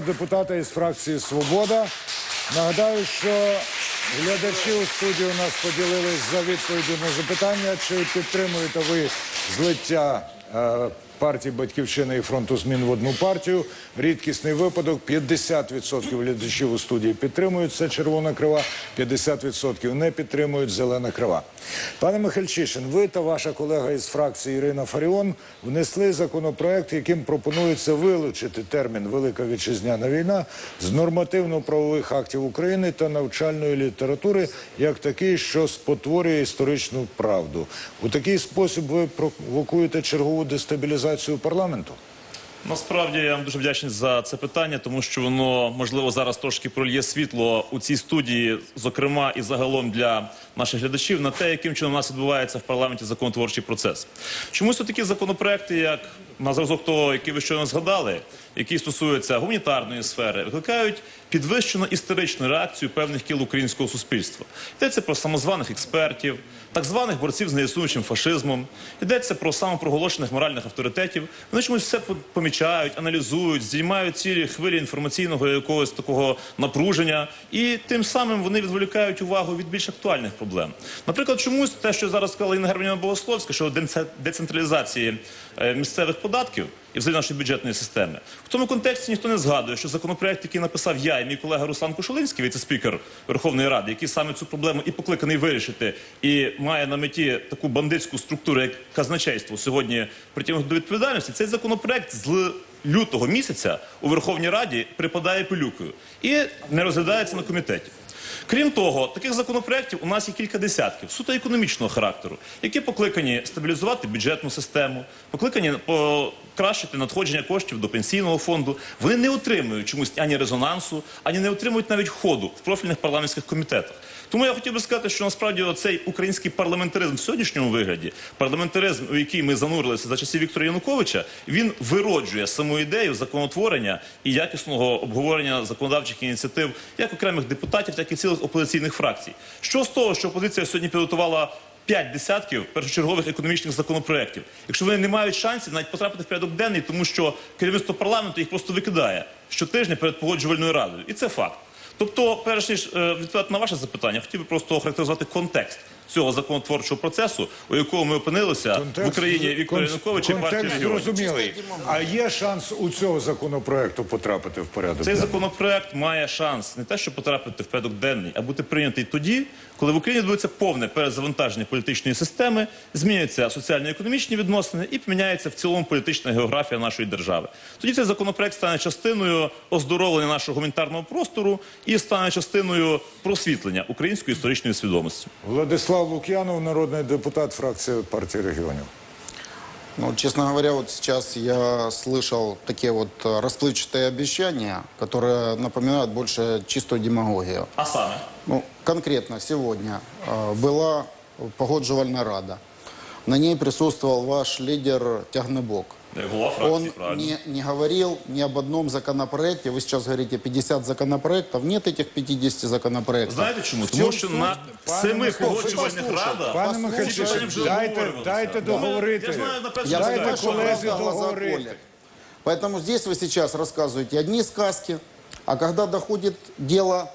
Депутата із фракції Свобода. Нагадаю, що глядачі у студії у нас поділились за відповіді на запитання, чи підтримуєте ви злиття е, партії Батьківщини і фронту змін в одну партію. Рідкісний випадок. 50% глядачів у студії підтримують це червона крива, 50% не підтримують зелена крива. Пане Михальчишин, ви та ваша колега із фракції Ірина Фаріон внесли законопроект, яким пропонується вилучити термін Велика вітчизняна війна з нормативно-правових актів України та навчальної літератури як такий, що спотворює історичну правду. У такий спосіб ви провокуєте чергову дестабілізацію парламенту. Насправді я вам дуже вдячний за це питання, тому що воно можливо зараз трошки прольє світло у цій студії, зокрема і загалом для наших глядачів, на те, яким чином у нас відбувається в парламенті законотворчий процес. Чомусь такі законопроекти, як на зразок того, який ви щойно згадали, які стосуються гуманітарної сфери, викликають підвищену історичну реакцію певних кіл українського суспільства. Йдеться про самозваних експертів, так званих борців з неіснуючим фашизмом, йдеться про самопроголошених моральних авторитетів. Вони чомусь все помічають, аналізують, здіймають цілі хвилі інформаційного якогось такого напруження, і тим самим вони відволікають увагу від більш актуальних проблем. Наприклад, чомусь те, що зараз сказала Інна Германівна Богословська, денце- децентралізації е, місцевих податків і взагалі нашої бюджетної системи. В тому контексті ніхто не згадує, що законопроект, який написав я і мій колега Руслан Кошулинський, віце-спікер Верховної Ради, який саме цю проблему і покликаний вирішити, і має на меті таку бандитську структуру, як казначейство, сьогодні притягнути до відповідальності. Цей законопроект з лютого місяця у Верховній Раді припадає пилюкою і не розглядається на комітеті. Крім того, таких законопроєктів у нас є кілька десятків суто економічного характеру, які покликані стабілізувати бюджетну систему, покликані покращити надходження коштів до пенсійного фонду. Вони не отримують чомусь ані резонансу, ані не отримують навіть ходу в профільних парламентських комітетах. Тому я хотів би сказати, що насправді цей український парламентаризм в сьогоднішньому вигляді, парламентаризм, у який ми занурилися за часів Віктора Януковича, він вироджує саму ідею законотворення і якісного обговорення законодавчих ініціатив як окремих депутатів, так і цілих опозиційних фракцій. Що з того, що опозиція сьогодні підготувала п'ять десятків першочергових економічних законопроєктів, якщо вони не мають шансів навіть потрапити в порядок денний, тому що керівництво парламенту їх просто викидає щотижня перед погоджувальною радою, і це факт. Тобто, перш ніж е, відповідати на ваше запитання, хотів би просто охарактеризувати контекст цього законотворчого процесу, у якому ми опинилися в Україні Віктора Януковича і партії регіонів. зрозумілий. А є шанс у цього законопроекту потрапити в порядок? Цей денний? законопроект має шанс не те, щоб потрапити в порядок денний, а бути прийнятий тоді, коли в Україні відбудеться повне перезавантаження політичної системи, зміняться соціально-економічні відносини і поміняється в цілому політична географія нашої держави. Тоді цей законопроект стане частиною оздоровлення нашого гуманітарного простору і стане частиною просвітлення української історичної свідомості. Владислав Лук'янов, народний депутат фракції партії регіонів. Ну, честно говоря, вот сейчас я слышал такие вот э, расплывчатые обещания, которые напоминают больше чистую демагогию. А саме Ну, конкретно сегодня э, была погоджувальная рада. На ней присутствовал ваш лидер Тягнебок. голова фракції, Он правильно. не, не говорил ни об одном законопроекте. Вы сейчас говорите 50 законопроектов. Нет этих 50 законопроектов. Знаєте чому? В Тому чем що суть? на Пане семи Микола, погоджувальних послухайте, радах Пане Послухайте, Михайлович, питання вже дайте, обговорювалися. дайте Ну, договорити. Я знаю на першому Я Дайте знаю, читанні, что коллезе глаза глаза договорить. колят. Поэтому здесь вы сейчас рассказываете одни сказки, а когда доходит дело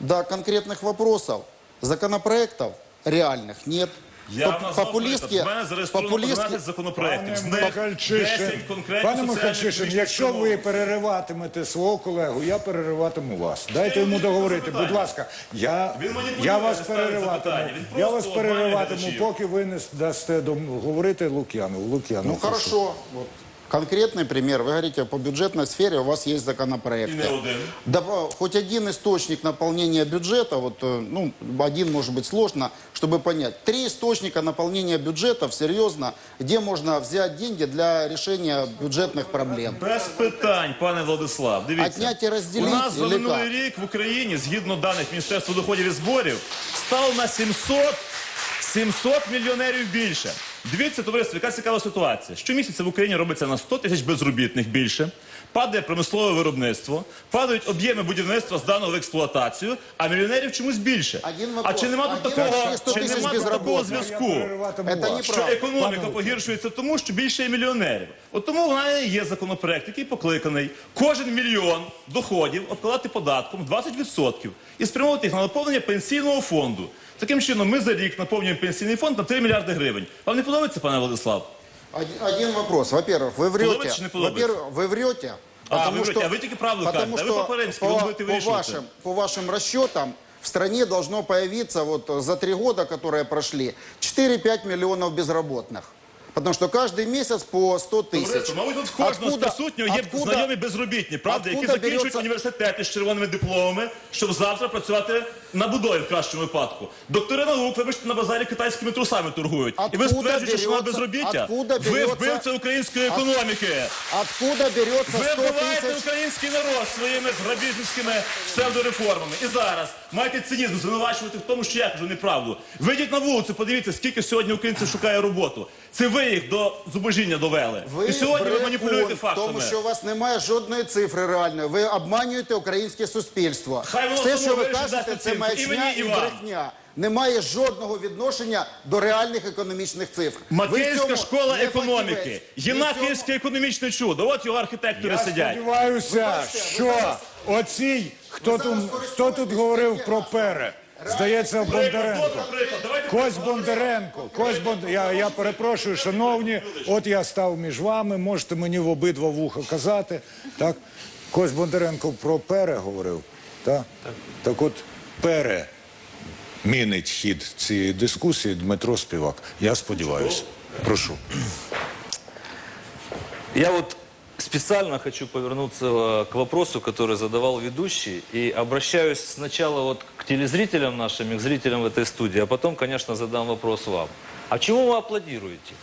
до конкретных вопросов, законопроектов реальных нет. Я популістки, мене зареєстровано популистские- 11 законопроєктів. З них Михальчишин, 10 конкретних пане Михальчишин, якщо ви перериватимете свого колегу, я перериватиму вас. Дайте йому договорити, будь ласка. Я, Він маніпулює, я вас ставить перериватиму. запитання. Він Я просто вас перериватиму, поки ви не дасте договорити Лук'яну. Лук'яну, Ну прошу. хорошо. Вот. Конкретный пример. Вы говорите, по бюджетной сфере у вас есть І законопроекты. не один. Да, по- хоть один источник наполнения бюджета, вот, э, ну, один может быть сложно, чтобы понять. Три источника наполнения бюджетов, серьезно, где можно взять деньги для решения бюджетных проблем. Без питань, пане Владислав. Дивіться. Отнять і розділити, У нас за или минулий рік в Україні, згідно даних Міністерства доходів і зборів, стало на 700, 700 мільйонерів більше. Дивіться, товариство, яка цікава ситуація. Щомісяця в Україні робиться на 100 тисяч безробітних більше. Падає промислове виробництво, падають об'єми будівництва зданого в експлуатацію, а мільйонерів чомусь більше. А чи нема тут такого, чи нема тут такого зв'язку? Що економіка погіршується тому, що більше є мільйонерів. От тому вона і є законопроект, який покликаний кожен мільйон доходів обкладати податком 20% і спрямовувати їх на наповнення пенсійного фонду. Таким чином, ми за рік наповнюємо пенсійний фонд на 3 мільярди гривень. Вам не подобається, пане Владислав? Один, один вопрос. Во-первых, вы врете. Чи не? Во-первых, вы врете. А, вы врете, что- а вы только правду потому кажете, а что по-Паремски, вы по, будете по, вирішувати. вашим, по вашим расчетам в стране должно появиться вот за три года, которые прошли, 4-5 миллионов безработных. Потому что каждый месяц по 100 тысяч. Товариство, мабуть, тут в кожного з Откуда- присутнього є откуда- знайомі безробітні, правда, які откуда закінчують береться- університети з червоними дипломами, щоб завтра працювати на будові в кращому випадку. Доктори наук, вибачте, на базарі китайськими трусами торгують. І ви Откуда стверджуєте, що вона береться- безробіття? откуда Ви береться- вбивця української економіки. Откуда берется Ви 100 вбиваєте тысяч? український народ своїми грабіжницькими псевдореформами. І зараз маєте цинізм звинувачувати в тому, що я кажу неправду. Вийдіть на вулицю, подивіться, скільки сьогодні українців шукає роботу. Це ви їх до зубожіння довели. Ви І сьогодні ви брехун, маніпулюєте фактами. тому, що у вас немає жодної цифри реальної. Ви обманюєте українське суспільство. Хай воно Все, само що ви вирішить, кажете, дасть це оцінку. І маячня мені, і і вам. брехня. Немає жодного відношення до реальних економічних цифр. Ви в цьому школа не економіки, фахівець. Ви в цьому- Єнакіївське економічне чудо. От його архітектори Я сидять. сподіваюся, що оцій, хто зараз тут, користуєтесь хто тут говорив про пере, здається, Бондаренко. Давайте Кось Бондаренко, Кось Бон... я, я перепрошую, шановні, от я став між вами, можете мені в обидва вуха казати. Так? Кось Бондаренко про пере говорив. Так? Так от пере мінить хід цієї дискусії Дмитро Співак. Я сподіваюся. Прошу. Я вот специально хочу повернуться э, к вопросу, который задавал ведущий, и обращаюсь сначала вот к телезрителям нашим, к зрителям в этой студии, а потом, конечно, задам вопрос вам. А чему вы аплодируете?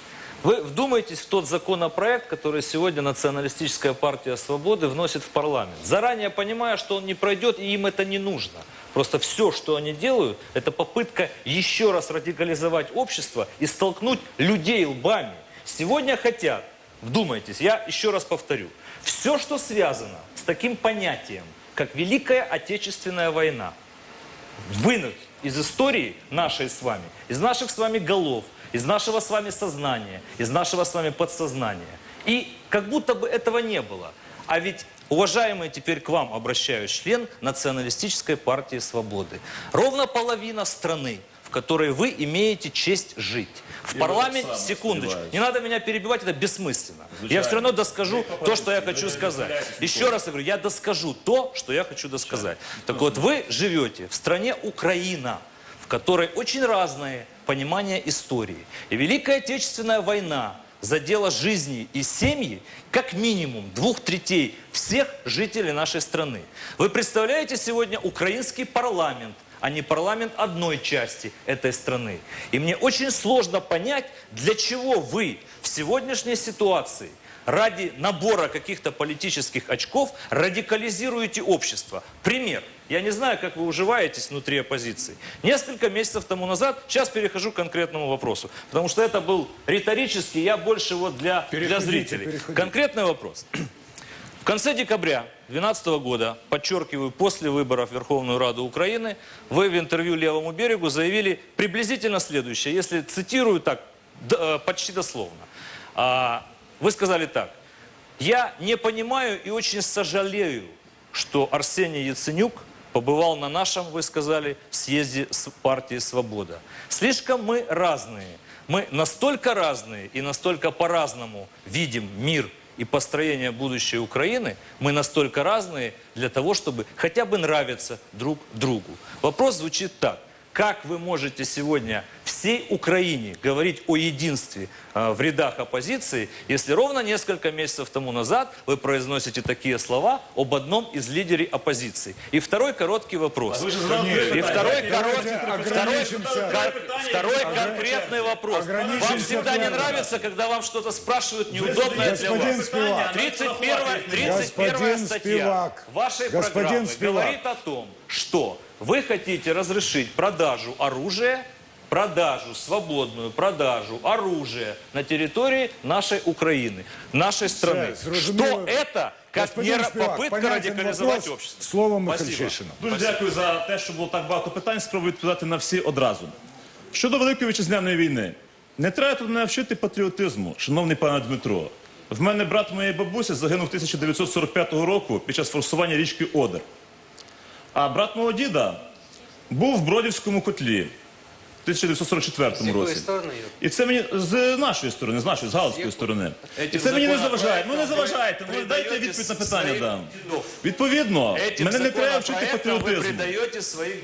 Вы вдумайтесь в тот законопроект, который сегодня Националистическая партия Свободы вносит в парламент. Заранее понимая, что он не пройдет, и им это не нужно. Просто все, что они делают, это попытка еще раз радикализовать общество и столкнуть людей лбами. Сегодня хотят Вдумайтесь, я еще раз повторю. Все, что связано с таким понятием, как Великая Отечественная война, вынуть из истории нашей с вами, из наших с вами голов, из нашего с вами сознания, из нашего с вами подсознания. И как будто бы этого не было. А ведь, уважаемый теперь к вам обращаюсь, член Националистической партии Свободы, ровно половина страны, в которой вы имеете честь жить В Я парламенте, так само секундочку, сподіваюся. не надо меня перебивать, это бессмысленно. Я Звичайно. все равно доскажу Ви то, что я по-політиці, хочу ви сказать. відмовляєтесь Еще ніколи. раз я говорю, я доскажу то, что я хочу досказать. Так вот, вы живете в стране Украина, в которой очень разное понимание истории. И Великая Отечественная война задела жизни и семьи как минимум двух третей всех жителей нашей страны. Вы представляете сегодня украинский парламент, а не парламент одной части этой страны. И мне очень сложно понять, для чего вы в сегодняшней ситуации ради набора каких-то политических очков радикализируете общество. Пример. Я не знаю, как вы уживаетесь внутри оппозиции. Несколько месяцев тому назад, сейчас перехожу к конкретному вопросу, потому что это был риторический, я больше вот для, для зрителей. переходите. Конкретный вопрос. В конце декабря 2012 года, подчеркиваю, после выборов в Верховную Раду Украины, вы в интервью «Левому берегу» заявили приблизительно следующее, если цитирую так, э, почти дословно. А, Вы сказали так. «Я не понимаю и очень сожалею, что Арсений Яценюк побывал на нашем, вы сказали, съезде с партии «Свобода». Слишком мы разные. Мы настолько разные и настолько по-разному видим мир и построение будущей Украины, мы настолько разные для того, чтобы хотя бы нравиться друг другу. Вопрос звучит так. Как вы можете сегодня всей Украине говорить о единстве э, в рядах оппозиции, если ровно несколько месяцев тому назад вы произносите такие слова об одном из лидерей оппозиции? И второй короткий вопрос. Ви ж задали три И второй, короткий, второй, кор- второй конкретный вопрос. Вам всегда не нравится, когда вам что-то спрашивают неудобное для вас. Спивак. 31, 31 Господин статья вашей программы говорит о том, что вы хотите разрешить продажу оружия, продажу, свободную продажу оружия на территории нашей Украины, нашей страны. зрозуміло. Что это как Господин не ра- Спивак, попытка понятен радикализовать вопрос. общество. Слово Спасибо. Михальчишина. Дуже дякую за те, що було так багато питань. Спробую відповідати на всі одразу. Щодо Великої вітчизняної війни, не треба тут мене вчити патріотизму, шановний пане Дмитро. В мене брат моєї бабусі загинув 1945 року під час форсування річки Одер. А брат мого діда був в Бродівському котлі в 1944 році. І це мені з нашої сторони, з нашої, з галицької сторони. І це мені не заважає. Ну не заважайте. Ну дайте відповідь на питання дам. Відповідно, мене не треба вчити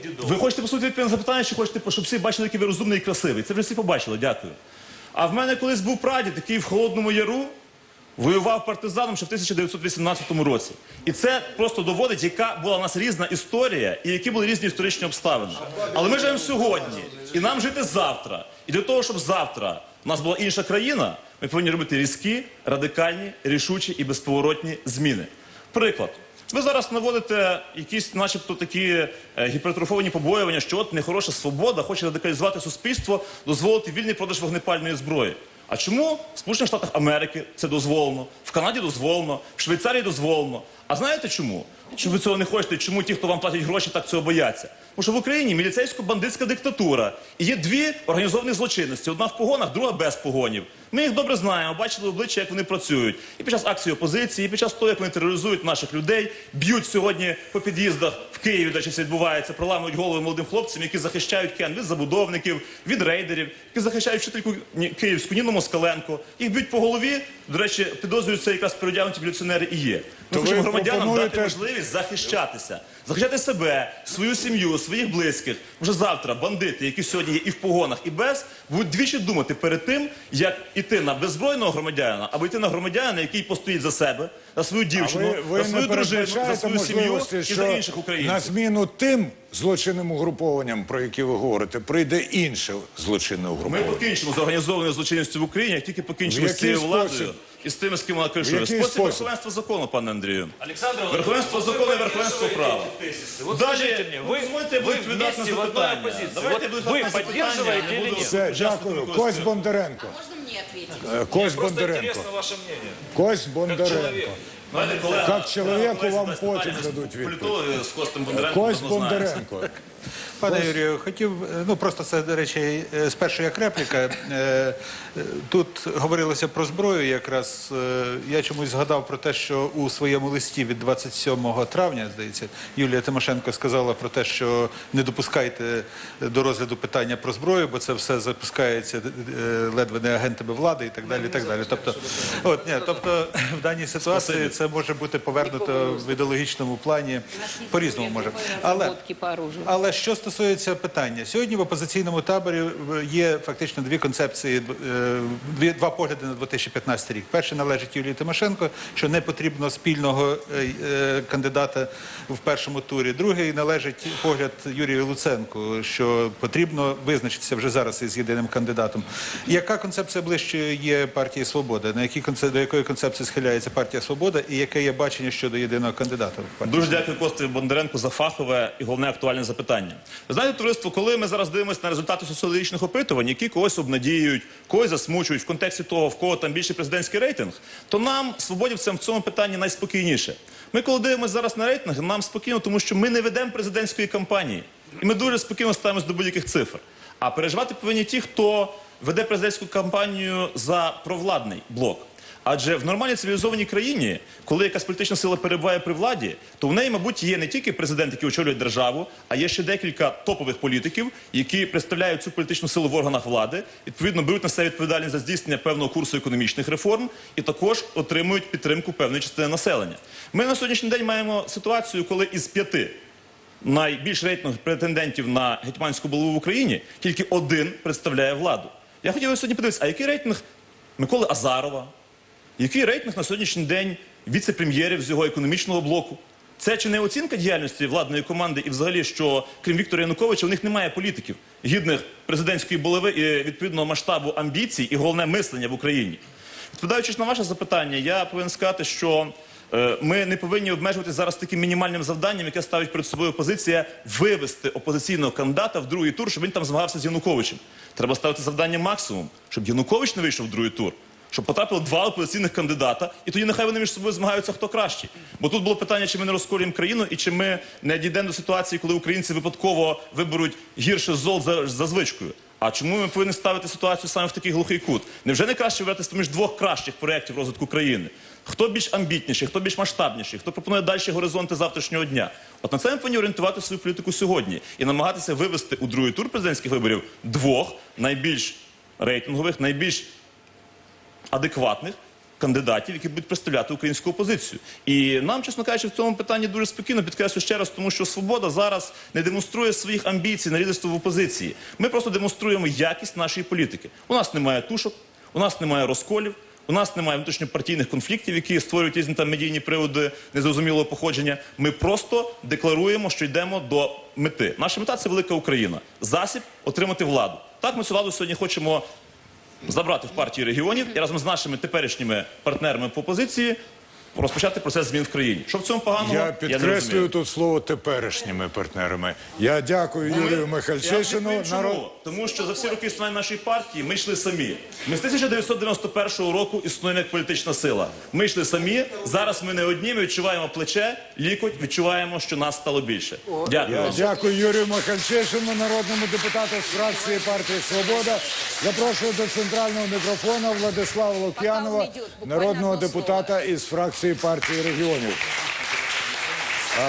дедов. Ви хочете послухати відповідь на запитання, чи хочете, щоб всі бачили, який ви розумний і красивий? Це вже всі побачили, дякую. А в мене колись був прадід, який в Холодному Яру воював партизаном ще в 1918 році. І це просто доводить, яка була у нас різна історія і які були різні історичні обставини. Але ми живемо сьогодні, і нам жити завтра. І для того, щоб завтра у нас була інша країна, ми повинні робити різкі, радикальні, рішучі і безповоротні зміни. Приклад. Ви зараз наводите якісь, начебто, такі е, гіпертрофовані побоювання, що от нехороша свобода хоче радикалізувати суспільство, дозволити вільний продаж вогнепальної зброї. А чому в Сполучених Штатах Америки це дозволено, в Канаді дозволено, в Швейцарії дозволено? А знаєте чому? Чому ви цього не хочете? Чому ті, хто вам платять гроші, так цього бояться? Тому що в Україні міліцейсько-бандитська диктатура. І є дві організовані злочинності: одна в погонах, друга без погонів. Ми їх добре знаємо, бачили обличчя, як вони працюють. І під час акції опозиції, і під час того, як вони тероризують наших людей, б'ють сьогодні по під'їздах в Києві, де щось відбувається, проламують голови молодим хлопцям, які захищають кен від забудовників, від рейдерів, які захищають вчительку київську Ніну Москаленко. Їх б'ють по голові. До речі, підозрюють, це якраз переодягнуті міліціонери і є. Ми То хочемо громадянам дати можливість захищатися, захищати себе, свою сім'ю, своїх близьких. Вже завтра бандити, які сьогодні є і в погонах, і без, будуть двічі думати перед тим, як іти на беззбройного громадянина, або йти на громадянина, який постоїть за себе, за свою дівчину, ви, ви за свою дружину, за свою сім'ю і за інших на зміну тим злочинним угрупованням, про які ви говорите, прийде інше злочинне Ми покінчимо з організованою злочинністю в Україні, як тільки покінчимо з цією спосіб? владою? і з тими, з ким вона кришує. який Спосіб спосіб? верховенства закону, пане Андрію. Александр Верховенство закону і верховенство права. Вот Далі, скажите мне, вы, дозвольте, я вы буду відповідати на вместе в одной запитання. оппозиции. Давайте Вот я буду вы відповідати на поддерживаете запитання, я или буду- нет? Все, Учасники дякую. використання. Кость Бондаренко. Можно мне ответить? Е, Кость Просто Бондаренко. интересно ваше мнение. Кость Бондаренко. Знаєте, колега, Как человеку колега, вам Олеся потім Степанівна, дадуть відповідь. Політологи з Костем Бондаренком Кость давно знають. Бондаренко. Пане Юрію, хотів, е, ну просто це, до речі, е, спершу як репліка. Е, Тут говорилося про зброю. Якраз я чомусь згадав про те, що у своєму листі від 27 травня, здається, Юлія Тимошенко сказала про те, що не допускайте до розгляду питання про зброю, бо це все запускається ледве не агентами влади і так далі. І так далі. Тобто, от, ні, тобто в даній ситуації це може бути повернуто в ідеологічному плані по-різному може. Але але що стосується питання, сьогодні в опозиційному таборі е, є фактично дві концепції, е, дві, два погляди на 2015 рік. Перший належить Юлії Тимошенко, що не потрібно спільного е, кандидата в першому турі. Другий належить погляд Юрію Луценку, що потрібно визначитися вже зараз із єдиним кандидатом. Яка концепція ближче є партії Свобода? На конце- до якої концепції схиляється партія Свобода, і яке є бачення щодо єдиного кандидата? Дуже дякую Костю Бондаренку за фахове і головне актуальне запитання. Знаєте, товариство, коли ми зараз дивимося на результати соціологічних опитувань, які когось обнадіюють, когось засмучують в контексті того, в кого там більший президентський рейтинг, то нам, свободівцям, в цьому питанні найспокійніше. Ми, коли дивимося зараз на рейтинг, нам спокійно, тому що ми не ведемо президентської кампанії. І ми дуже спокійно ставимося до будь-яких цифр. А переживати повинні ті, хто веде президентську кампанію за провладний блок. Адже в нормальній цивілізованій країні, коли якась політична сила перебуває при владі, то в неї, мабуть, є не тільки президент, який очолює державу, а є ще декілька топових політиків, які представляють цю політичну силу в органах влади, відповідно беруть на себе відповідальність за здійснення певного курсу економічних реформ і також отримують підтримку певної частини населення. Ми на сьогоднішній день маємо ситуацію, коли із п'яти найбільш рейтингових претендентів на гетьманську булаву в Україні тільки один представляє владу. Я хотів би сьогодні подивитися, а який рейтинг Миколи Азарова, який рейтинг на сьогоднішній день віце-прем'єрів з його економічного блоку? Це чи не оцінка діяльності владної команди і взагалі, що крім Віктора Януковича, у них немає політиків, гідних президентської булави і відповідного масштабу амбіцій і головне мислення в Україні? Відповідаючи на ваше запитання, я повинен сказати, що е, ми не повинні обмежуватися зараз таким мінімальним завданням, яке ставить перед собою опозиція вивести опозиційного кандидата в другий тур, щоб він там змагався з Януковичем. Треба ставити завдання максимум, щоб Янукович не вийшов в другий тур. Щоб потрапило два опозиційних кандидата, і тоді нехай вони між собою змагаються, хто кращий. Бо тут було питання, чи ми не розколюємо країну, і чи ми не дійдемо до ситуації, коли українці випадково виберуть гірше зол за, за звичкою. А чому ми повинні ставити ситуацію саме в такий глухий кут? Невже не краще вибрати поміж двох кращих проєктів розвитку країни? Хто більш амбітніший, хто більш масштабніший, хто пропонує далі горизонти завтрашнього дня? От на це ми повинні орієнтувати свою політику сьогодні і намагатися вивести у другий тур президентських виборів двох найбільш рейтингових, найбільш адекватних кандидатів, які будуть представляти українську опозицію. І нам, чесно кажучи, в цьому питанні дуже спокійно підкреслю ще раз, тому що свобода зараз не демонструє своїх амбіцій на лідерство в опозиції. Ми просто демонструємо якість нашої політики. У нас немає тушок, у нас немає розколів. У нас немає внутрішньопартійних конфліктів, які створюють різні там медійні приводи незрозумілого походження. Ми просто декларуємо, що йдемо до мети. Наша мета це велика Україна. Засіб отримати владу. Так, ми цю владу сьогодні хочемо забрати в партії регіонів і разом з нашими теперішніми партнерами по опозиції розпочати процес змін в країні. Що в цьому поганого? Я підкреслюю тут слово теперішніми партнерами. Я дякую Юрію Я Михальчишину. Народ... Тому що за всі роки існування нашої партії ми йшли самі. Ми з 1991 року існуємо як політична сила. Ми йшли самі. Зараз ми не одні. Ми відчуваємо плече, лікоть, відчуваємо, що нас стало більше. Дякую. Я дякую Юрію Михальчишину, народному депутату з фракції партії Свобода. Запрошую до центрального мікрофона Владислава Лук'янова, народного депутата із фракції партії регіонів.